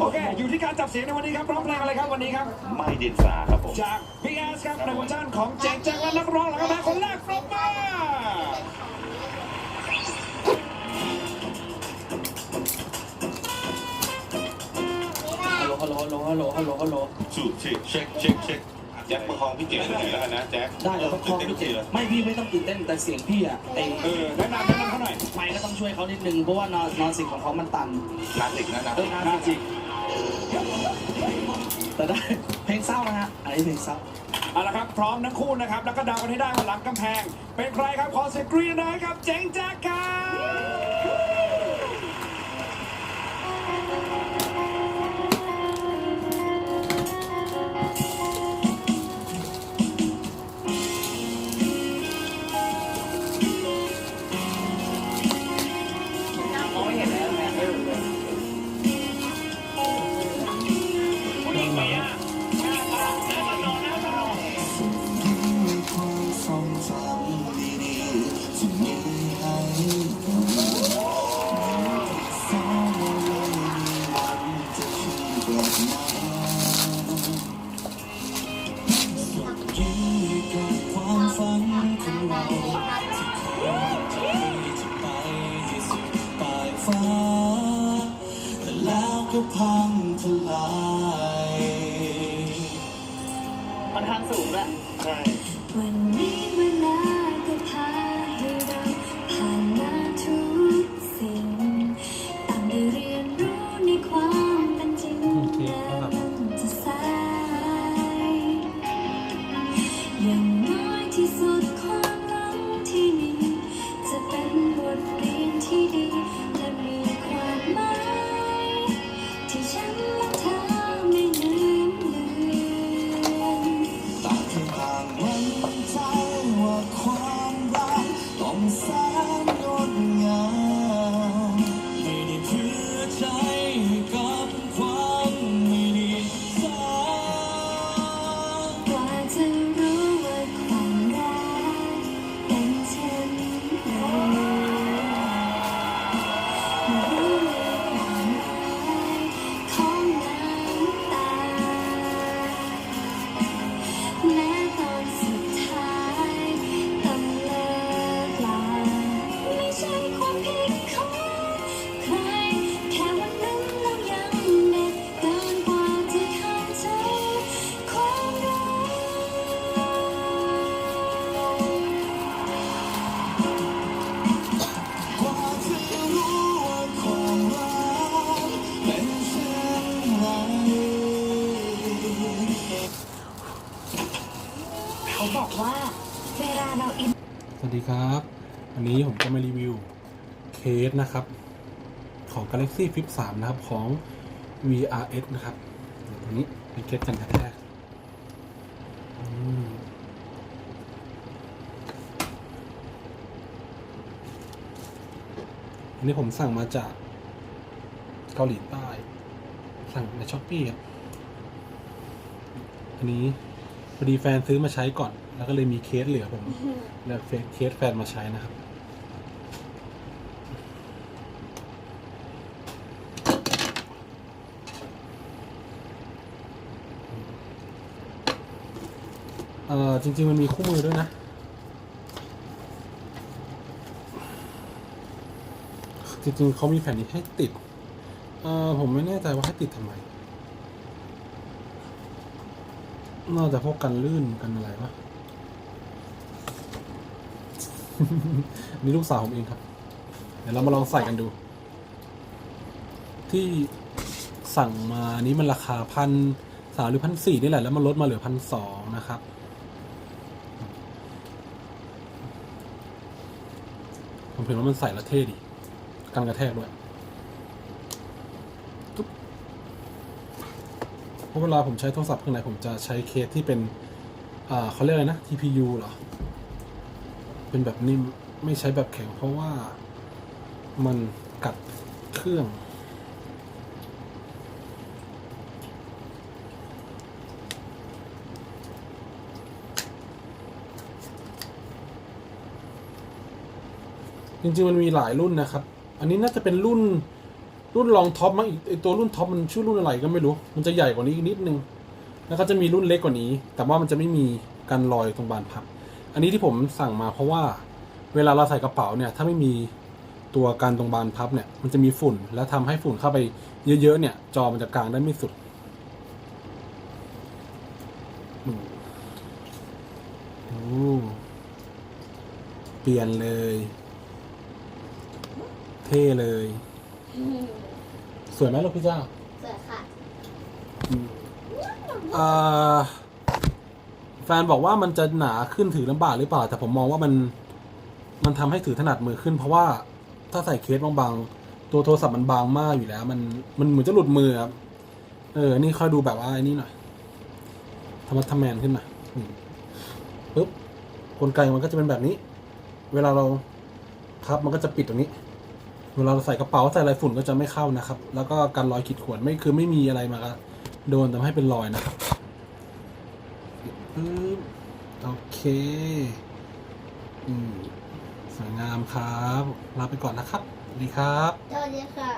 โอเค อยู่ที่การจับเสียงในวันนี้ครับร้องเพลงอะไรครับวันนี้ครับ ไม่ดินสาครับผม จากพี่แอสครับในเวอร์ชันของเจ๋งจังและนักร้องหลังกำแพงคนแรกปรบมือฮัลโหลฮัลโหลฮัลโหลฮัลโหลฮัลโหลสูบเช็คเช็คเช็คเช็ค แจ็คประคองพี่เจ๋งไปไหนแล้วกันนะแจ็คได้เดี๋ยวต้องคล้องตื่นพี่เต้นเจทุกทีเลยไม่พี่ไม่ต้องตื่นเต้นแต่เสียงพี่อะไอเออแนะนำแนะนำเขาหน่อยไม่ก็ต้องช่วยเขานิดนึงเพราะว่านอนนอนสิงของเขามันตันนาสิกนะนะเออน่าจริงแต่ได้เพลงเศร้านะฮะอันนี้เพลงเศร้าเอาละครับพร้อมทั้งคู่นะครับแล้วก็เดากันให้ได้ว่าหลังกำแพง เป็นใครครับขอเสียงกรี๊ดหน่อยครับเจ๋งแจ็คครับ ก็พังทลายมันทางสูงแหละใช่วันนี้เวลา สวัสดีครับ วันนี้ผมจะมารีวิวเคสนะครับ ของ Galaxy Flip 3 นะครับ ของ VRS นะครับเดี๋ยวตัวนี้เป็นเคสกันกระแทกอันนี้ผมสั่งมาจากเกาหลีใต้ สั่งในช้อปปี้ครับอันนี้ อดีแฟนซื้อมาใช้ก่อน แล้วก็เลยมีเคสเหลือผมแล้วเคสแฟนมาใช้นะครับ เออจริง ๆ มันมีคู่มือด้วยนะ จริง ๆเขามีแผ่นนี้ให้ติด เออผมไม่แน่ใจว่าให้ติดทำไม น่าจะพวกกันลื่นกันอะไรวะนี่ลูกสาวผมเองครับ เดี๋ยวเรามาลองใส่กันดู ที่สั่งมานี้มันราคาพันสามหรือพันสี่นี่แหละ แล้วมันลดมาเหลือพันสองนะครับ ผมเห็นว่ามันใส่ล้วเท่ดี กันกระแทกด้วยตุ๊บ เพราะเวลาผมใช้โทรศัพท์เครื่องไหนผมจะใช้เคสที่เป็นเขาเรียกอะไรนะ TPU เหรอ เป็นแบบนิ่มไม่ใช้แบบแข็ง เพราะว่ามันกัดเครื่อง จริงๆ มันมีหลายรุ่นนะครับ อันนี้น่าจะเป็นรุ่น รุ่นรองท็อปมั้งอีกไอตัวรุ่นท็อปมันชื่อรุ่นอะไรก็ไม่รู้ มันจะใหญ่กว่านี้อีกนิดนึง แล้วก็จะมีรุ่นเล็กกว่านี้ แต่ว่ามันจะไม่มีกันรอยตรงบานพับ อันนี้ที่ผมสั่งมาเพราะว่าเวลาเราใส่กระเป๋าเนี่ยถ้าไม่มีตัวกันตรงบานพับเนี่ยมันจะมีฝุ่น แล้วทำให้ฝุ่นเข้าไปเยอะๆเนี่ยจอมันจะกลางได้ไม่สุดเปลี่ยนเลย เท่เลย สวยไหมลูกพี่เจ้าสวยค่ะอ่าแฟนบอกว่ามันจะหนาขึ้นถือลำบากหรือเปล่า แต่ผมมองว่ามันมันทำให้ถือถนัดมือขึ้น เพราะว่าถ้าใส่เคสบางๆตัวโทรศัพท์มันบางมากอยู่แล้ว มันมันเหมือนจะหลุดมือครับเออ นี่ค่อยดูแบบว่าไอ้นี่หน่อยธรรมะทำแมนขึ้นมานี่ปุ๊บกลไกมันก็จะเป็นแบบนี้ เวลาเราพับมันก็จะปิดตรงนี้ เวลาเราใส่กระเป๋าใส่อะไรฝุ่นก็จะไม่เข้านะครับ แล้วก็การรอยขีดข่วนไม่คือไม่มีอะไรมาโดนทำให้เป็นรอยนะครับปึ๊บโอเคอืมสวยงามครับ ลาไปก่อนนะครับสวัสดีครับสวัสดีค่ะ